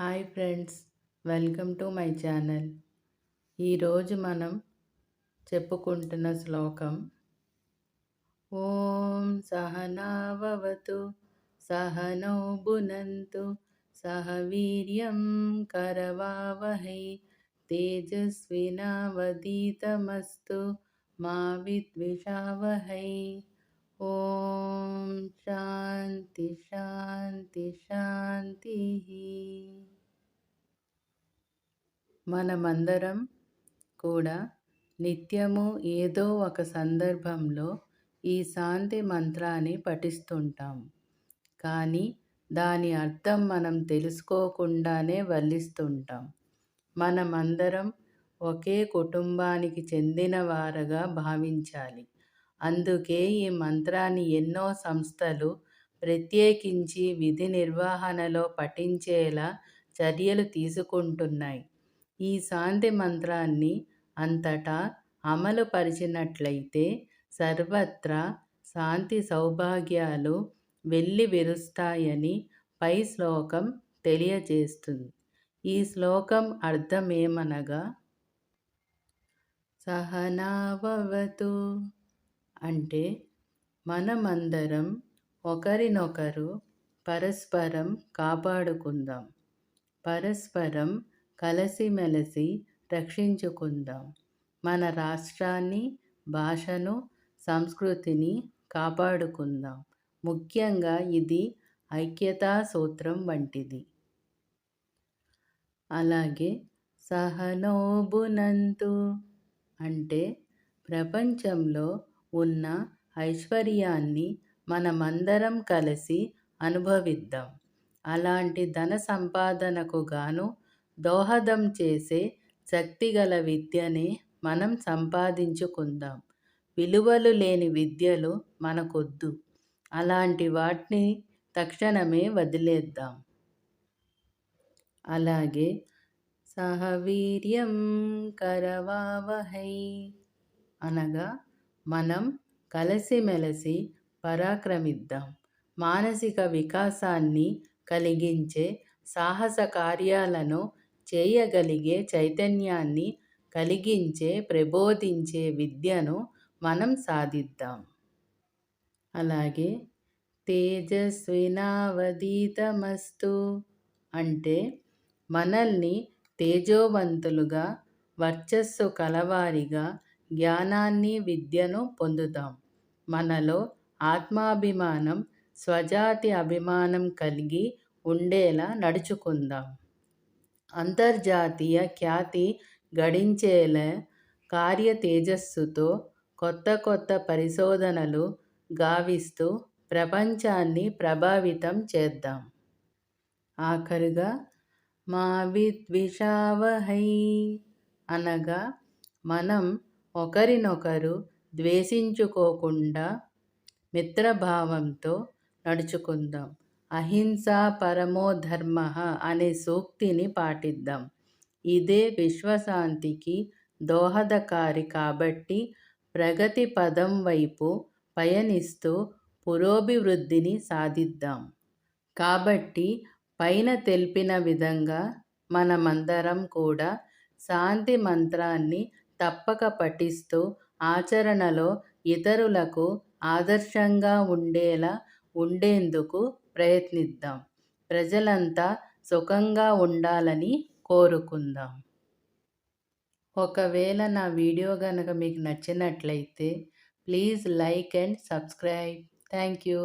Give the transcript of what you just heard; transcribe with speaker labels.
Speaker 1: Hi friends welcome to my channel. ఈరోజు మనం చెప్పుకుంటున్న శ్లోకం ఓం సహనావతు సహనౌ భునంతు సహ వీర్యం కరవావహై తేజస్వినావదీతమస్తు మా విద్విషావహై. ఓం శాంతి శాంతి శాంతి. మనమందరం కూడా నిత్యము ఏదో ఒక సందర్భంలో ఈ శాంతి మంత్రాన్ని పఠిస్తుంటాం. కానీ దాని అర్థం మనం తెలుసుకోకుండానే వల్లిస్తుంటాం. మనమందరం ఒకే కుటుంబానికి చెందిన వారగా భావించాలి. అందుకే ఈ మంత్రాన్ని ఎన్నో సంస్థలు ప్రత్యేకించి విధి నిర్వహణలో పఠించేలా చర్యలు తీసుకుంటున్నాయి. ఈ శాంతి మంత్రాన్ని అంతటా అమలు పరిచినట్లయితే సర్వత్రా శాంతి సౌభాగ్యాలు వెళ్ళి విరుస్తాయని పై శ్లోకం తెలియజేస్తుంది. ఈ శ్లోకం అర్థమేమనగా సహనావతు అంటే మనమందరం ఒకరినొకరు పరస్పరం కాపాడుకుందాం. పరస్పరం కలిసిమెలిసి రక్షించుకుందాం. మన రాష్ట్రాన్ని భాషను సంస్కృతిని కాపాడుకుందాం. ముఖ్యంగా ఇది ఐక్యతా సూత్రం వంటిది. అలాగే సహనోబునంతు అంటే ప్రపంచంలో ఉన్న ఐశ్వర్యాన్ని మనమందరం కలిసి అనుభవిద్దాం. అలాంటి ధన సంపాదనకు గాను దోహదం చేసే శక్తిగల విద్యనే మనం సంపాదించుకుందాం. విలువలు లేని విద్యలు మనకొద్దు. అలాంటి వాటిని తక్షణమే వదిలేద్దాం. అలాగే సహవీర్యం కరవావహై అనగా మనం కలిసిమెలిసి పరాక్రమిద్దాం. మానసిక వికాసాన్ని కలిగించే సాహస కార్యాలను చేయగలిగే చైతన్యాన్ని కలిగించే ప్రబోధించే విద్యను మనం సాధిద్దాం. అలాగే తేజస్వినావధీతమస్తు అంటే మనల్ని తేజోవంతులుగా వర్చస్సు కలవారిగా జ్ఞానాన్ని విద్యను పొందుతాం. మనలో ఆత్మాభిమానం స్వజాతి అభిమానం కలిగి ఉండేలా నడుచుకుందాం. అంతర్జాతీయ ఖ్యాతి గడించేలా కార్య తేజస్సుతో కొత్త కొత్త పరిశోధనలు గావిస్తూ ప్రపంచాన్ని ప్రభావితం చేద్దాం. ఆఖరుగా మా విద్విషావహై అనగా మనం ఒకరినొకరు ద్వేషించుకోకుండా మిత్రభావంతో నడుచుకుందాం. అహింస పరమో ధర్మ అనే సూక్తిని పాటిద్దాం. ఇదే విశ్వశాంతికి దోహదకారి కాబట్టి ప్రగతి పదం వైపు పయనిస్తూ పురోభివృద్ధిని సాధిద్దాం. కాబట్టి పైన తెలిపిన విధంగా మనమందరం కూడా శాంతి మంత్రాన్ని తప్పక పఠిస్తూ ఆచరణలో ఇతరులకు ఆదర్శంగా ఉండేలా ఉండేందుకు ప్రయత్నిద్దాం. ప్రజలంతా సుఖంగా ఉండాలని కోరుకుందాం. ఒకవేళ నా వీడియో కనుక మీకు నచ్చినట్లయితే please like and subscribe. Thank you.